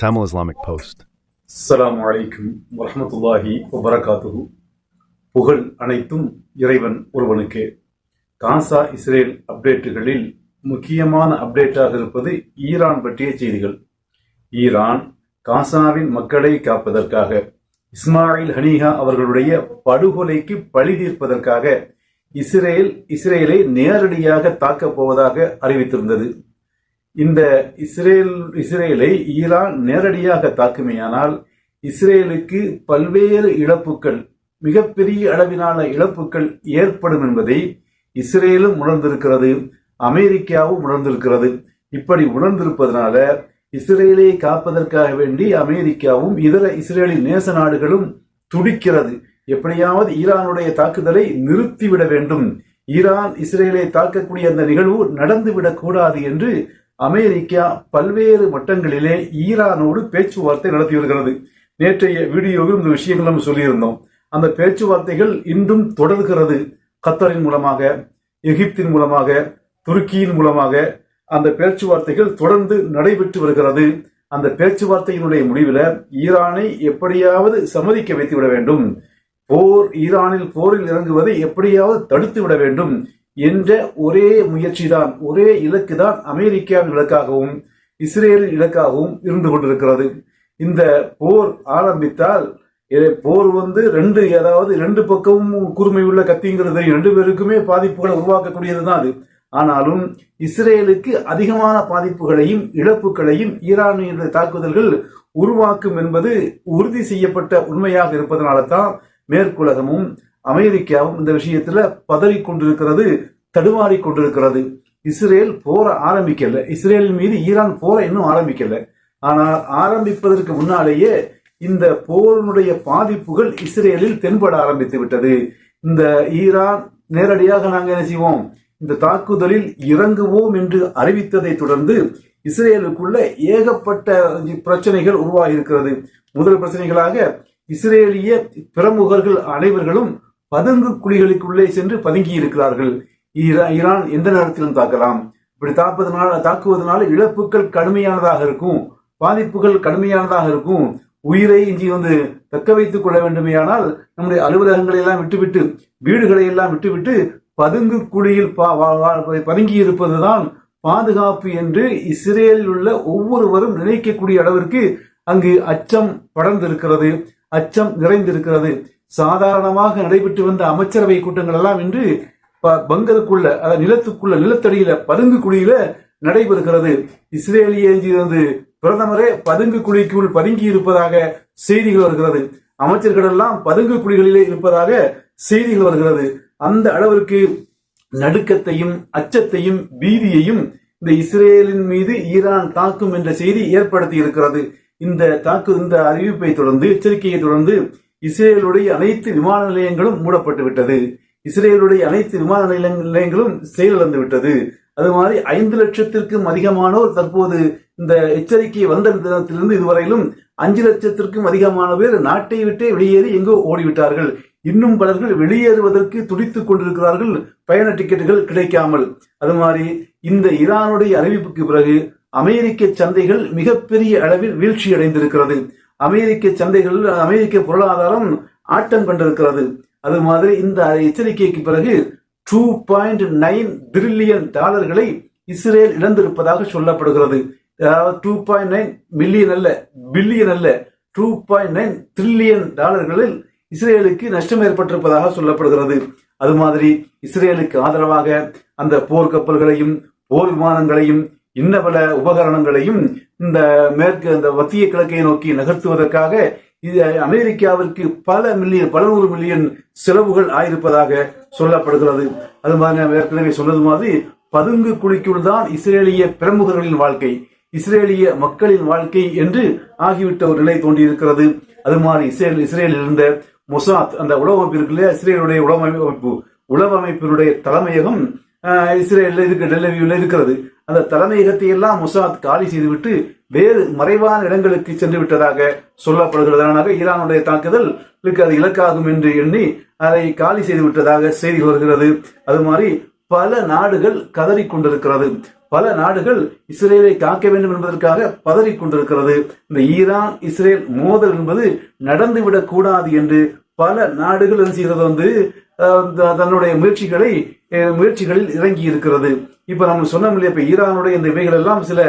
Tamil Islamic Post. அஸ்ஸலாமு அலைக்கும் வரஹ்மத்துல்லாஹி வபரகாத்துஹு புகழ் அனைத்தும் இறைவன் ஒருவனுக்கே. காசா இஸ்ரேல் அப்டேட்டுகளில் முக்கியமான அப்டேட்டாக இருப்பது ஈரான் பற்றிய செய்திகள். ஈரான் காசாவின் மக்களை காப்பதற்காக இஸ்மாயில் ஹனீஹா அவர்களுடைய படுகொலைக்கு பழி தீர்ப்பதற்காக இஸ்ரேல் இஸ்ரேலை நேரடியாக தாக்கப் போவதாக அறிவித்திருந்தது. இந்த இஸ்ரேல் இஸ்ரேலை ஈரான் நேரடியாக தாக்குமையானால் இஸ்ரேலுக்கு பல்வேறு இழப்புகள் மிகப்பெரிய அளவிலான இழப்புகள் ஏற்படும் என்பதை இஸ்ரேலும் உணர்ந்திருக்கிறது அமெரிக்காவும் உணர்ந்திருக்கிறது. இப்படி உணர்ந்திருப்பதனால இஸ்ரேலை காப்பதற்காக வேண்டி அமெரிக்காவும் இதர இஸ்ரேலின் நேச நாடுகளும் துடிக்கிறது. எப்படியாவது ஈரானுடைய தாக்குதலை நிறுத்திவிட வேண்டும். ஈரான் இஸ்ரேலை தாக்கக்கூடிய அந்த நிகழ்வு நடந்துவிடக் கூடாது என்று அமெரிக்கா பல்வேறு மட்டங்களிலே ஈரானோடு பேச்சுவார்த்தை நடத்தி வருகிறது நேற்றைய வீடியோவில் இந்த விஷயங்கள் நம்ம சொல்லியிருந்தோம். அந்த பேச்சுவார்த்தைகள் இன்றும் தொடர்கிறது. கத்தரின் மூலமாக எகிப்தின் மூலமாக துருக்கியின் மூலமாக அந்த பேச்சுவார்த்தைகள் தொடர்ந்து நடைபெற்று வருகிறது. அந்த பேச்சுவார்த்தையினுடைய முடிவில் ஈரானை எப்படியாவது சம்மதிக்க வைத்து விட வேண்டும். போர் ஈரானில் போரில் இறங்குவதை எப்படியாவது தடுத்து விட வேண்டும். என்ற ஒரே முயற்சிதான் ஒரே இலக்கு தான் அமெரிக்காவின் இலக்காகவும் இஸ்ரேலின் இலக்காகவும் இருந்து கொண்டிருக்கிறது. இந்த போர் ஆரம்பித்தால் போர் வந்து ரெண்டு ஏதாவது ரெண்டு பக்கமும் கூர்மை உள்ள கத்திங்கிறது ரெண்டு பேருக்குமே பாதிப்புகளை உருவாக்கக்கூடியது தான் அது. ஆனாலும் இஸ்ரேலுக்கு அதிகமான பாதிப்புகளையும் இழப்புகளையும் ஈரானிய தாக்குதல்கள் உருவாக்கும் என்பது உறுதி செய்யப்பட்ட உண்மையாக இருப்பதனால தான் மேற்குலகமும் அமெரிக்காவும் இந்த விஷயத்துல பதறி கொண்டிருக்கிறது தடுமாறி கொண்டிருக்கிறது இஸ்ரேல் போர ஆரம்பிக்கல. இஸ்ரேல் மீது ஈரான் போர இன்னும் ஆரம்பிக்கல. ஆனால் ஆரம்பிப்பதற்கு முன்னாலேயே இந்த போரினுடைய பாதிப்புகள் இஸ்ரேலில் தென்பட ஆரம்பித்து விட்டது. இந்த ஈரான் நேரடியாக நாங்கள் என்ன செய்வோம்? இந்த தாக்குதலில் இறங்குவோம் என்று அறிவித்ததை தொடர்ந்து இஸ்ரேலுக்குள்ள ஏகப்பட்ட பிரச்சனைகள் உருவாகி இருக்கிறது முதல் பிரச்சனைகளாக இஸ்ரேலிய பிரமுகர்கள் அனைவர்களும் பதுங்கு குழிகளுக்குள்ளே சென்று பதுங்கி இருக்கிறார்கள் ஈரான் எந்த நேரத்திலும் தாக்கலாம். இப்படி தாப்பதனால தாக்குவதனால இழப்புகள் கடுமையானதாக இருக்கும். பாதிப்புகள் கடுமையானதாக இருக்கும். உயிரை இஞ்சி வந்து தக்க வைத்துக் கொள்ள வேண்டுமேயானால் நம்முடைய அலுவலகங்களை எல்லாம் விட்டுவிட்டு வீடுகளை எல்லாம் விட்டுவிட்டு பதுங்கு குழியில் பா- வா- வா- பதுங்கி இருப்பதுதான் பாதுகாப்பு என்று இஸ்ரேலில் உள்ள ஒவ்வொருவரும் நினைக்கக்கூடிய அளவிற்கு அங்கு அச்சம் படர்ந்திருக்கிறது. அச்சம் நிறைந்திருக்கிறது. சாதாரணமாக நடைபெற்று வந்த அமைச்சரவை கூட்டங்கள் எல்லாம் இன்று ப- பங்கருக்குள்ள அதாவது நிலத்துக்குள்ள நிலத்தடியில பதுங்கு குழியில நடைபெறுகிறது. இஸ்ரேலிய பிரதமரே பதுங்கு குழிக்குள் பதுங்கி இருப்பதாக செய்திகள் வருகிறது. அமைச்சர்கள் எல்லாம் பதுங்கு குழிகளிலே இருப்பதாக செய்திகள் வருகிறது. அந்த அளவிற்கு நடுக்கத்தையும் அச்சத்தையும் பீதியையும் இந்த இஸ்ரேலின் மீது ஈரான் தாக்கும் என்ற செய்தி ஏற்படுத்தி இருக்கிறது. இந்த தாக்கு இந்த அறிவிப்பை தொடர்ந்து எச்சரிக்கையை தொடர்ந்து இஸ்ரேலுடைய அனைத்து விமான நிலையங்களும் மூடப்பட்டு விட்டது. இஸ்ரேலுடைய அனைத்து விமான நிலைய- நிலையங்களும் செயலிழந்து விட்டது. அது மாதிரி ஐந்து லட்சத்திற்கும் அதிகமானோர் தற்போது இந்த எச்சரிக்கை வந்த தினத்திலிருந்து இதுவரையிலும் அஞ்சு லட்சத்திற்கும் அதிகமான பேர் நாட்டை விட்டே வெளியேறி எங்கோ ஓடிவிட்டார்கள். இன்னும் பலர்கள் வெளியேறுவதற்கு துடித்துக் கொண்டிருக்கிறார்கள். பயண டிக்கெட்டுகள் கிடைக்காமல். அது மாதிரி இந்த ஈரானுடைய அறிவிப்புக்கு பிறகு அமெரிக்க சந்தைகள் மிகப்பெரிய அளவில் வீழ்ச்சி அடைந்திருக்கிறது அமெரிக்க சந்தைகள் அமெரிக்க பொருளாதாரம் ஆட்டம் கண்டிருக்கிறது. அது மாதிரி இந்த எச்சரிக்கைக்கு பிறகு டூ பாயிண்ட் நைன் பிரில்லியன் டாலர்களை இஸ்ரேல் இழந்திருப்பதாக சொல்லப்படுகிறது. அதாவது டூ பாயிண்ட் நைன் மில்லியன் அல்ல பில்லியன் அல்ல டூ பாயிண்ட் நைன் ட்ரில்லியன் டாலர்களில் இஸ்ரேலுக்கு நஷ்டம் ஏற்பட்டிருப்பதாக சொல்லப்படுகிறது. அது மாதிரி இஸ்ரேலுக்கு ஆதரவாக அந்த போர் கப்பல்களையும் போர் விமானங்களையும் இந்த பல உபகரணங்களையும் இந்த மேற்கு அந்த மத்திய கிழக்கை நோக்கி நகர்த்துவதற்காக இது அமெரிக்காவிற்கு பல மில்லியன் பல நூறு மில்லியன் செலவுகள் ஆயிருப்பதாக சொல்லப்படுகிறது. அது மாதிரி நான் ஏற்கனவே சொன்னது மாதிரி பதுங்கு குழிக்குள் தான் இஸ்ரேலிய பிரமுகர்களின் வாழ்க்கை இஸ்ரேலிய மக்களின் வாழ்க்கை என்று ஆகிவிட்ட ஒரு நிலை தோன்றியிருக்கிறது. அது மாதிரி இஸ்ரேல் இஸ்ரேலில் இருந்த மொசாத் அந்த உளவு அமைப்பு இஸ்ரேலுடைய உளவு அமைப்பு உளவு அமைப்பினுடைய தலைமையகம் இஸ்ரேலில் இருக்க டெல்லவியூல இருக்கிறது. அந்த தலைமையகத்தை எல்லாம் மொசாத் காலி செய்துவிட்டு வேறு மறைவான இடங்களுக்கு சென்று விட்டதாக சொல்லப்படுகிறது ஈரானுடைய தாக்குதல் அது இலக்காகும் என்று எண்ணி அதை காலி செய்து விட்டதாக செய்தி வருகிறது. அது மாதிரி பல நாடுகள் கதறிக் கொண்டிருக்கிறது. பல நாடுகள் இஸ்ரேலை காக்க வேண்டும் என்பதற்காக பதறிக் கொண்டிருக்கிறது. இந்த ஈரான் இஸ்ரேல் மோதல் என்பது நடந்துவிடக் கூடாது என்று பல நாடுகள் என்ன செய்கிறது வந்து தன்னுடைய முயற்சிகளை முயற்சிகளில் இறங்கி இருக்கிறது. இப்ப நம்ம சொன்னோம் இல்லையா இப்ப ஈரானுடைய இந்த இவைகள் எல்லாம் சில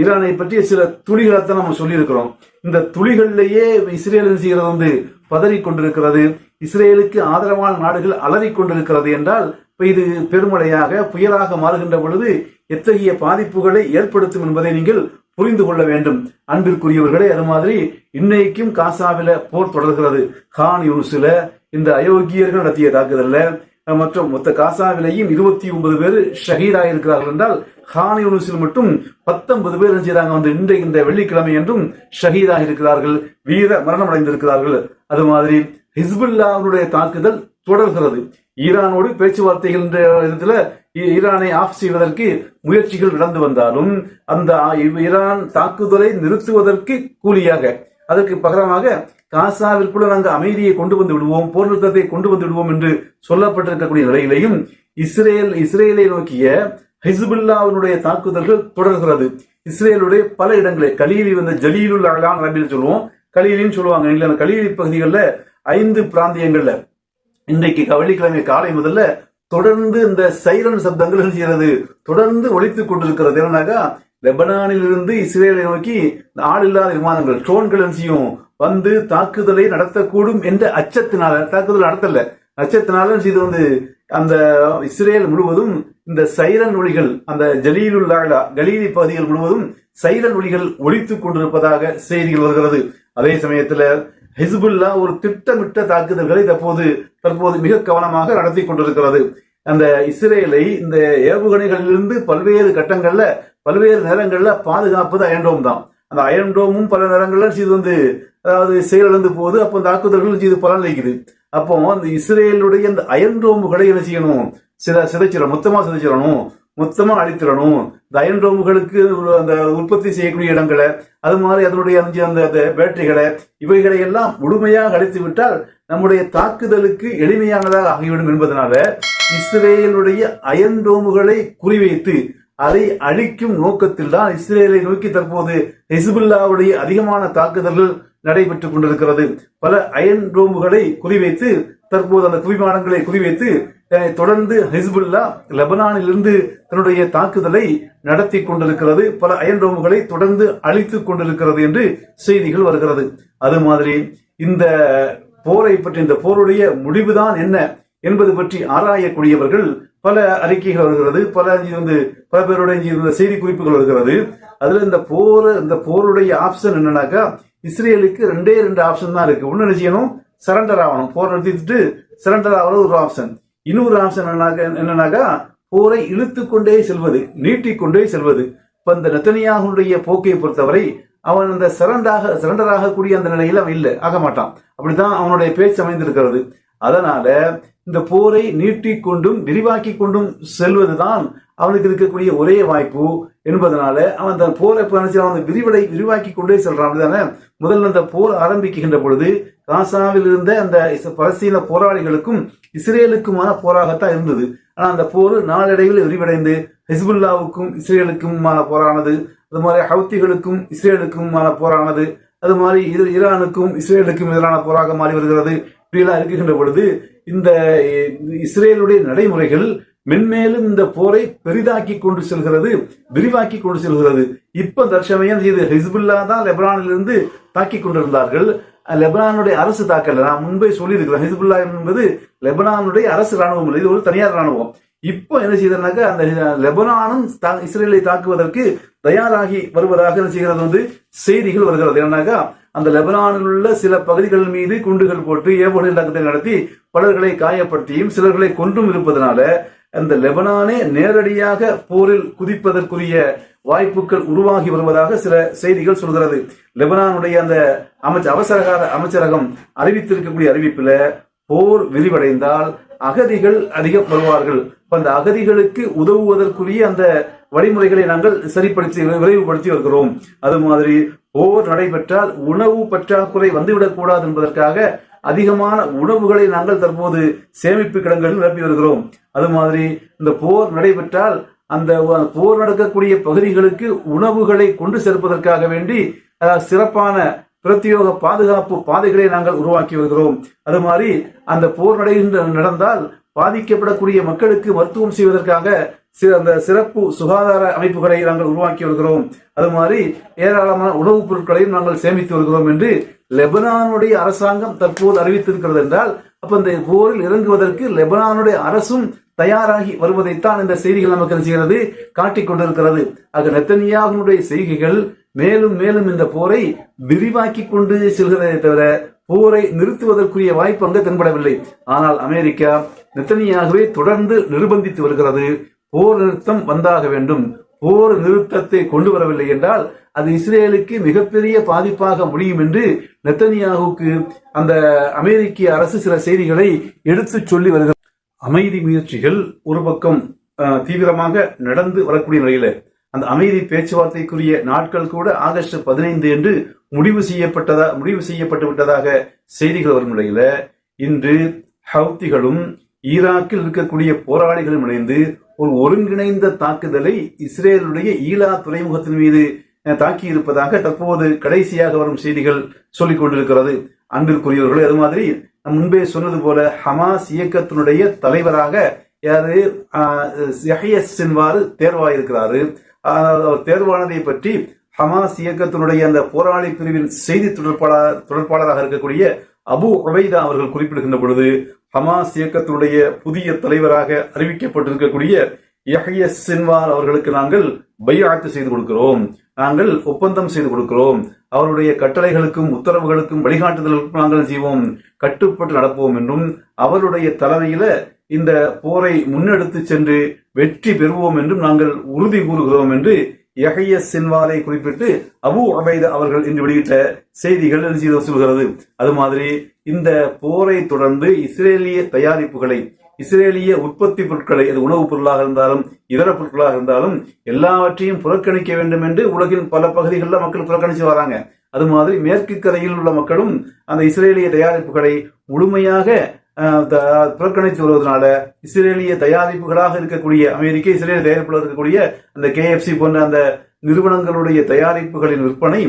ஈரானை பற்றிய சில துளிகளைத்தான் நம்ம சொல்லியிருக்கிறோம். இந்த துளிகளிலேயே இஸ்ரேல் செய்கிறது வந்து பதறி கொண்டிருக்கிறது இஸ்ரேலுக்கு ஆதரவான நாடுகள் அலறிக் கொண்டிருக்கிறது என்றால் இப்ப இது பெருமழையாக புயலாக மாறுகின்ற பொழுது எத்தகைய பாதிப்புகளை ஏற்படுத்தும் என்பதை நீங்கள் புரிந்து கொள்ள வேண்டும். அன்பிற்குரியவர்களே அது மாதிரி இன்னைக்கும் காசாவில போர் தொடர்கிறது. கான் யூனிஸ்ல இந்த அயோக்கியர்கள் நடத்திய தாக்குதல்ல. மற்றும் மொத்த காசாவிலேயும் இருபத்தி ஒன்பது பேர் ஷஹீதாக இருக்கிறார்கள் என்றால் கான் யூனிவர்சில் மட்டும் பத்தொன்பது பேர் செய்தாங்க வந்து இன்றைக்கு இந்த வெள்ளிக்கிழமை என்றும் ஷஹீதாக இருக்கிறார்கள் வீர மரணம் அடைந்திருக்கிறார்கள் அது மாதிரி ஹிஸ்புல்லாவுடைய தாக்குதல் தொடர்கிறது. ஈரானோடு பேச்சுவார்த்தைகள் என்ற ஈரானை ஆஃப் செய்வதற்கு முயற்சிகள் நடந்து வந்தாலும் அந்த ஈரான் தாக்குதலை நிறுத்துவதற்கு கூலியாக அதற்கு பகரமாக காசாவிற்குள்ள நாங்கள் அமைதியை கொண்டு வந்து விடுவோம் போர் நிறுத்தத்தை கொண்டு வந்து விடுவோம் என்று சொல்லப்பட்டிருக்கக்கூடிய நிலையிலையும் இஸ்ரேல் இஸ்ரேலை நோக்கிய ஹிஸ்புல்லாவினுடைய தாக்குதல்கள் தொடர்கிறது. இஸ்ரேலுடைய பல இடங்களில் கலீலி வந்த ஜலீலுல் அழகான் அரபியில் சொல்லுவோம். கலீலின்னு சொல்லுவாங்க. இல்லை அந்த கலீலி பகுதிகளில் ஐந்து பிராந்தியங்கள்ல இன்றைக்கு வெள்ளிக்கிழமை காலை முதல்ல தொடர்ந்து இந்த சைரன் சப்தங்கள் செய்கிறது? தொடர்ந்து ஒழித்துக் கொண்டிருக்கிறது. என்னன்னாக்கா லெபனானில் இருந்து இஸ்ரேலை நோக்கி ஆள் ஆளில்லாத விமானங்கள் ட்ரோன் கிளன்சியும் வந்து தாக்குதலை நடத்தக்கூடும் என்ற அச்சத்தினால தாக்குதல் நடத்தல. அச்சத்தினால இது செய்து வந்து அந்த இஸ்ரேல் முழுவதும் இந்த சைரன் ஒளிகள் அந்த ஜலீலுல் கலீலி பகுதிகள் முழுவதும் சைரன் ஒளிகள் ஒழித்துக் கொண்டிருப்பதாக செய்திகள் வருகிறது. அதே சமயத்தில் ஹிஸ்புல்லா ஒரு திட்டமிட்ட தாக்குதல்களை தற்போது தற்போது மிக கவனமாக நடத்தி கொண்டிருக்கிறது. அந்த இஸ்ரேலை இந்த ஏவுகணைகளிலிருந்து பல்வேறு கட்டங்கள்ல பல்வேறு நேரங்களில் பாதுகாப்பது அயன்டோம் தான். அந்த அயன்டோமும் பல நேரங்களில் இது வந்து அதாவது செயலிழந்து போகுது. அப்போ தாக்குதல்கள் இது பலன் அளிக்குது. அப்போ அந்த இஸ்ரேலுடைய அந்த அயன்டோமுகளை என்ன செய்யணும்? சில சிதைச்சிடணும். மொத்தமாக சிதைச்சிடணும். மொத்தமாக அழித்திடணும். இந்த அயன்டோமுகளுக்கு அந்த உற்பத்தி செய்யக்கூடிய இடங்களை அது மாதிரி அதனுடைய அந்த அந்த அந்த பேட்டரிகளை இவைகளை எல்லாம் முழுமையாக அழித்து விட்டால் நம்முடைய தாக்குதலுக்கு எளிமையானதாக ஆகிவிடும் என்பதனால இஸ்ரேலுடைய அயன்டோமுகளை குறிவைத்து அதை அழிக்கும் நோக்கத்தில் தான் இஸ்ரேலை நோக்கி தற்போது ஹெஸ்புல்லாவுடைய அதிகமான தாக்குதல்கள் நடைபெற்றுக் கொண்டிருக்கிறது. பல அயன் டோமுகளை குறிவைத்து தற்போது அந்த குவிமானங்களை குறிவைத்து தொடர்ந்து ஹிஸ்புல்லா லெபனானிலிருந்து தன்னுடைய தாக்குதலை நடத்தி கொண்டிருக்கிறது. பல அயன் டோமுகளை தொடர்ந்து அழித்துக் கொண்டிருக்கிறது என்று செய்திகள் வருகிறது. அது மாதிரி இந்த போரை பற்றி இந்த போருடைய முடிவுதான் என்ன என்பது பற்றி ஆராயக்கூடியவர்கள் பல அறிக்கைகள் வருகிறது பல வந்து பல பேருடைய செய்தி குறிப்புகள் வருகிறது. அதுல இந்த போர் இந்த போருடைய ஆப்ஷன் என்னன்னாக்கா இஸ்ரேலுக்கு ரெண்டே ரெண்டு ஆப்ஷன் தான் இருக்கு. ஒன்னு என்ன செய்யணும்? சரண்டர் ஆகணும். போர் நிறுத்திட்டு சரண்டர் ஆகிறது ஒரு ஆப்ஷன் இன்னொரு ஆப்ஷன் என்னன்னாக்கா போரை இழுத்து கொண்டே செல்வது நீட்டிக்கொண்டே செல்வது. இப்ப இந்த நெத்தனியாகுடைய போக்கை பொறுத்தவரை அவன் அந்த சரண்டாக சரண்டர் ஆகக்கூடிய அந்த நிலையில அவன் இல்லை ஆக மாட்டான். அப்படித்தான் அவனுடைய பேச்சு அமைந்திருக்கிறது. அதனால இந்த போரை நீட்டிக்கொண்டும் விரிவாக்கி கொண்டும் செல்வதுதான் அவனுக்கு இருக்கக்கூடிய ஒரே வாய்ப்பு என்பதனால அவன் அந்த போரை அவன் விரிவடை விரிவாக்கி கொண்டே செல்றான். அப்படிதானே? முதல்ல அந்த போர் ஆரம்பிக்கின்ற பொழுது காசாவில் இருந்த அந்த பலஸ்தீன போராளிகளுக்கும் இஸ்ரேலுக்குமான போராகத்தான் இருந்தது. ஆனா அந்த போர் நாளடைவில் விரிவடைந்து ஹிஸ்புல்லாவுக்கும் இஸ்ரேலுக்குமான போரானது அது மாதிரி ஹவுத்திகளுக்கும் இஸ்ரேலுக்குமான போரானது அது மாதிரி ஈரானுக்கும் இஸ்ரேலுக்கும் எதிரான போராக மாறி வருகிறது. இப்படியெல்லாம் இருக்குகின்ற பொழுது இந்த இஸ்ரேலுடைய நடைமுறைகள் மென்மேலும் இந்த போரை பெரிதாக்கி கொண்டு செல்கிறது விரிவாக்கி கொண்டு செல்கிறது. இப்ப தற்சமயம் இது ஹிஸ்புல்லா தான் லெபனானிலிருந்து தாக்கி கொண்டிருந்தார்கள். லெபனானுடைய அரசு தாக்கல நான் முன்பே சொல்லியிருக்கிறேன் ஹிஸ்புல்லா என்பது லெபனானுடைய அரசு ராணுவம் இல்லை இது ஒரு தனியார் ராணுவம் இப்போ என்ன செய்தனாக்கா அந்த லெபனானும் தா- இஸ்ரேலை தாக்குவதற்கு தயாராகி வருவதாக என்ன செய்கிறது வந்து செய்திகள் வருகிறது. என்னன்னாக்கா அந்த லெபனானில் உள்ள சில பகுதிகள் மீது குண்டுகள் போட்டு ஏவுகணை தாக்கத்தை நடத்தி பலர்களை காயப்படுத்தியும் சிலர்களை கொன்றும் இருப்பதனால அந்த லெபனானே நேரடியாக போரில் குதிப்பதற்குரிய வாய்ப்புகள் உருவாகி வருவதாக சில செய்திகள் சொல்கிறது. லெபனானுடைய அந்த அமைச்சர் அவசரகால அமைச்சரகம் அறிவித்திருக்கக்கூடிய அறிவிப்பில் போர் விரிவடைந்தால் அகதிகள் அதிகம் வருவார்கள் அந்த அகதிகளுக்கு உதவுவதற்குரிய அந்த வழிமுறைகளை நாங்கள் சரிப்படுத்தி விரைவுபடுத்தி வருகிறோம். அது மாதிரி போர் நடைபெற்றால் உணவு பற்றாக்குறை வந்துவிடக் கூடாது என்பதற்காக அதிகமான உணவுகளை நாங்கள் தற்போது சேமிப்பு கிடங்களில் நிரப்பி வருகிறோம். அது மாதிரி இந்த போர் நடைபெற்றால் அந்த போர் நடக்கக்கூடிய பகுதிகளுக்கு உணவுகளை கொண்டு சேர்ப்பதற்காக வேண்டி சிறப்பான பிரத்யோக பாதுகாப்பு பாதைகளை நாங்கள் உருவாக்கி வருகிறோம். அது மாதிரி அந்த போர் நடைகின்ற நடந்தால் பாதிக்கப்படக்கூடிய மக்களுக்கு மருத்துவம் செய்வதற்காக அந்த சிறப்பு சுகாதார அமைப்புகளை நாங்கள் உருவாக்கி வருகிறோம். அது மாதிரி ஏராளமான உணவுப் பொருட்களையும் நாங்கள் சேமித்து வருகிறோம் என்று லெபனானுடைய அரசாங்கம் தற்போது அறிவித்திருக்கிறது என்றால் அப்ப இந்த போரில் இறங்குவதற்கு லெபனானுடைய அரசும் தயாராகி வருவதைத்தான் இந்த செய்திகள் நமக்கு செய்கிறது? காட்டிக் கொண்டிருக்கிறது. ஆக நெத்தனியாகனுடைய செய்கைகள் மேலும் மேலும் இந்த போரை விரிவாக்கி கொண்டு செல்கிறதை தவிர போரை நிறுத்துவதற்குரிய வாய்ப்பு அங்கு தென்படவில்லை. ஆனால் அமெரிக்கா நெத்தனியாகவே தொடர்ந்து நிர்பந்தித்து வருகிறது. போர் நிறுத்தம் வந்தாக வேண்டும். போர் நிறுத்தத்தை கொண்டு வரவில்லை என்றால் அது இஸ்ரேலுக்கு மிகப்பெரிய பாதிப்பாக முடியும் என்று நெத்தனியாகுக்கு அந்த அமெரிக்க அரசு சில செய்திகளை எடுத்துச் சொல்லி வருகிறது. அமைதி முயற்சிகள் ஒரு பக்கம் தீவிரமாக நடந்து வரக்கூடிய நிலையில அந்த அமைதி பேச்சுவார்த்தைக்குரிய நாட்கள் கூட ஆகஸ்ட் பதினைந்து என்று முடிவு செய்யப்பட்டதா முடிவு செய்யப்பட்டு விட்டதாக செய்திகள் வரும் நிலையில இன்று ஹவுத்திகளும் ஈராக்கில் இருக்கக்கூடிய போராளிகளும் இணைந்து ஒரு ஒருங்கிணைந்த தாக்குதலை இஸ்ரேலுடைய ஈலா துறைமுகத்தின் மீது தாக்கியிருப்பதாக தற்போது கடைசியாக வரும் செய்திகள் சொல்லிக் கொண்டிருக்கிறது. அன்பிற்குரியவர்களே அது மாதிரி முன்பே சொன்னது போல ஹமாஸ் இயக்கத்தினுடைய தலைவராக யாரு? யஹ்ய தேர்வாயிருக்கிறாரு. அவர் தேர்வானதை பற்றி ஹமாஸ் இயக்கத்தினுடைய அந்த போராளி பிரிவின் செய்தி தொடர்பாளர் தொடர்பாளராக இருக்கக்கூடிய அபு உபைதா அவர்கள் குறிப்பிடுகின்ற பொழுது ஹமாஸ் இயக்கத்தினுடைய புதிய தலைவராக அறிவிக்கப்பட்டிருக்கக்கூடிய யஹ்ய சின்வார் அவர்களுக்கு நாங்கள் பையாத்து செய்து கொடுக்கிறோம். நாங்கள் ஒப்பந்தம் செய்து கொடுக்கிறோம். அவருடைய கட்டளைகளுக்கும் உத்தரவுகளுக்கும் வழிகாட்டுதலுக்கும் நாங்கள் செய்வோம்? கட்டுப்பட்டு நடப்போம் என்றும் அவருடைய தலைமையில இந்த போரை முன்னெடுத்து சென்று வெற்றி பெறுவோம் என்றும் நாங்கள் உறுதி கூறுகிறோம் என்று எகைய சின்வாலை குறிப்பிட்டு அபு அபைத அவர்கள் இன்று வெளியிட்ட செய்திகள் சொல்கிறது? அது மாதிரி இந்த போரை தொடர்ந்து இஸ்ரேலிய தயாரிப்புகளை இஸ்ரேலிய உற்பத்தி பொருட்களை அது உணவுப் பொருளாக இருந்தாலும் இதர பொருட்களாக இருந்தாலும் எல்லாவற்றையும் புறக்கணிக்க வேண்டும் என்று உலகின் பல பகுதிகளில் மக்கள் புறக்கணித்து வராங்க. அது மாதிரி மேற்கு கரையில் உள்ள மக்களும் அந்த இஸ்ரேலிய தயாரிப்புகளை முழுமையாக த- புறக்கணித்து வருவதனால இஸ்ரேலிய தயாரிப்புகளாக இருக்கக்கூடிய அமெரிக்க இஸ்ரேலிய தயாரிப்புகள் இருக்கக்கூடிய அந்த கேஎஃப்சி போன்ற அந்த நிறுவனங்களுடைய தயாரிப்புகளின் விற்பனை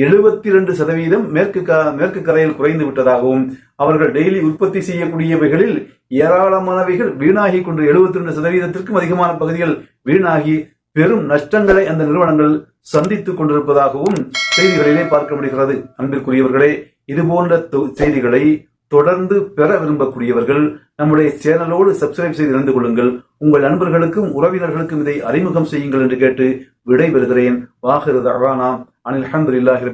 எழுபத்தி ரெண்டு சதவீதம் மேற்கு க- மேற்கு கரையில் குறைந்து விட்டதாகவும் அவர்கள் டெய்லி உற்பத்தி செய்யக்கூடியவைகளில் ஏராளமானவைகள் வீணாகி கொண்டு எழுபத்தி ரெண்டு சதவீதத்திற்கும் அதிகமான பகுதிகள் வீணாகி பெரும் நஷ்டங்களை அந்த நிறுவனங்கள் சந்தித்துக் கொண்டிருப்பதாகவும் செய்திகளிலே பார்க்க முடிகிறது அன்பிற்குரியவர்களே இதுபோன்ற தொ- செய்திகளை தொடர்ந்து பெற விரும்பக்கூடியவர்கள் நம்முடைய சேனலோடு சப்ஸ்கிரைப் செய்து இணைந்து கொள்ளுங்கள். உங்கள் நண்பர்களுக்கும் உறவினர்களுக்கும் இதை அறிமுகம் செய்யுங்கள் என்று கேட்டு விடைபெறுகிறேன். வாஹிரு தவானா அனில் அஹமதுல்லாஹி